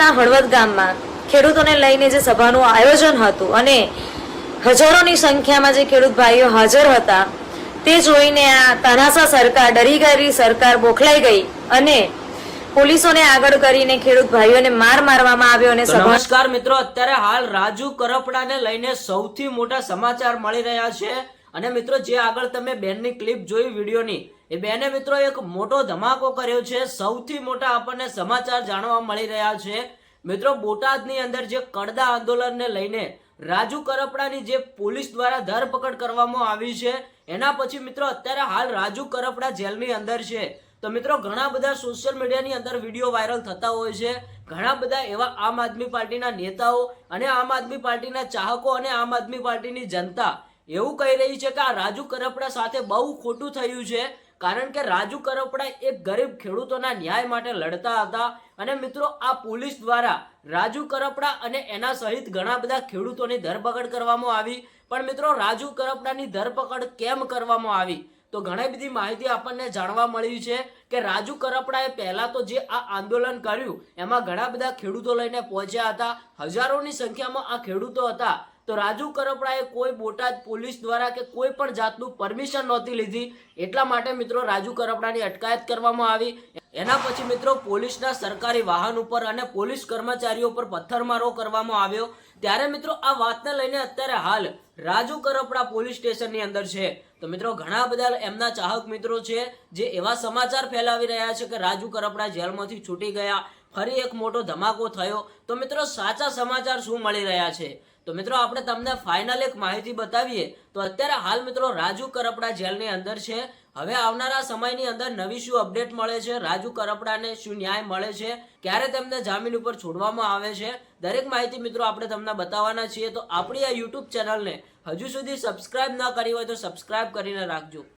ના હળવદ ગામમાં ખેડૂતોને લઈને જે સભાનું આયોજન હતું અને હજારોની સંખ્યામાં જે ખેડૂત ભાઈઓ હાજર હતા તે જોઈને આ તાનાસા સરકાર ડરી ગયેલી સરકાર બોખલાઈ ગઈ અને પોલીસોને આગળ કરીને ખેડૂત ભાઈઓને માર મારવામાં આવ્યો અને નમસ્કાર મિત્રો અત્યારે હાલ રાજુ કરપડાને લઈને સૌથી મોટા સમાચાર મળી રહ્યા છે. અને મિત્રો, જે આગળ તમે બેનની ક્લિપ જોઈ વિડીયોની, એ બેને મિત્રો એક મોટો ધમાકો કર્યો છે. સૌથી મોટા આપણને સમાચાર જાણવા મળી રહ્યા છે. મિત્રો, બોટાદની અંદર જે કડદા આંદોલનને લઈને રાજુ કરપડાની જે પોલીસ દ્વારા ધરપકડ કરવામાં આવી છે, એના પછી મિત્રો, અત્યારે હાલ રાજુ કરપડા જેલની અંદર છે. તો મિત્રો, ઘણા બધા સોશિયલ મીડિયાની અંદર વીડિયો વાયરલ થતા હોય છે. ઘણા બધા એવા આમ આદમી પાર્ટીના નેતાઓ અને આમ આદમી પાર્ટીના ચાહકો અને આમ આદમી પાર્ટીની જનતા એવું કહી રહી છે કે આ રાજુ કરપડા સાથે બહુ ખોટું થયું છે, કારણ કે રાજુ કરપડા એક ગરીબ ખેડૂતોના ન્યાય માટે લડતા હતા અને મિત્રો આ પોલીસ દ્વારા રાજુ કરપડા અને એના સહિત ઘણા બધા ખેડૂતોની ધરપકડ કરવામાં આવી. પણ મિત્રો, રાજુ કરપડાની ધરપકડ કેમ કરવામાં આવી? તો ઘણી બધી માહિતી આપણને જાણવા મળી છે કે રાજુ કરપડાએ પહેલાં તો જે આ આંદોલન કર્યું, એમાં ઘણા બધા ખેડૂતો લઈને પહોંચ્યા હતા. હજારોની સંખ્યામાં આ ખેડૂતો હતા. તો રાજુ કરપડાએ કોઈ બોટાદ પોલીસ દ્વારા કે કોઈ પણ જાતનું પરમિશન નહોતી લીધી. એટલા માટે મિત્રો રાજુ કરપડાની અટકાયત કરવામાં આવી. એના પછી મિત્રો પોલીસના સરકારી વાહન ઉપર અને પોલીસ કર્મચારીઓ પર પથ્થરમારો કરવામાં આવ્યો. ત્યારે મિત્રો આ વાતને લઈને અત્યારે હાલ રાજુ કરપડા પોલીસ સ્ટેશનની અંદર છે. તો મિત્રો ઘણા બધા એમના ચાહક મિત્રો છે જે એવા સમાચાર ફેલાવી રહ્યા છે કે રાજુ કરપડા જેલમાંથી છૂટી ગયા. ફરી એક મોટો ધમાકો થયો. તો મિત્રો સાચા સમાચાર શું મળી રહ્યા છે? તો મિત્રો, આપણે તમને ફાઇનલ એક માહિતી બતાવીએ. તો અત્યારે હાલ મિત્રો, રાજુ કરપડા જેલની અંદર છે. હવે આવનારા સમયની અંદર નવી શું અપડેટ મળે છે? રાજુ કરપડાને શું ન્યાય મળે છે? ક્યારે તેમને જામીન ઉપર છોડવામાં આવે છે? દરેક માહિતી મિત્રો, આપણે તમને બતાવવાના છીએ. તો આપણી આ યુટ્યુબ ચેનલને હજુ સુધી સબસ્ક્રાઇબ ન કરી હોય તો સબસ્ક્રાઇબ કરીને રાખજો.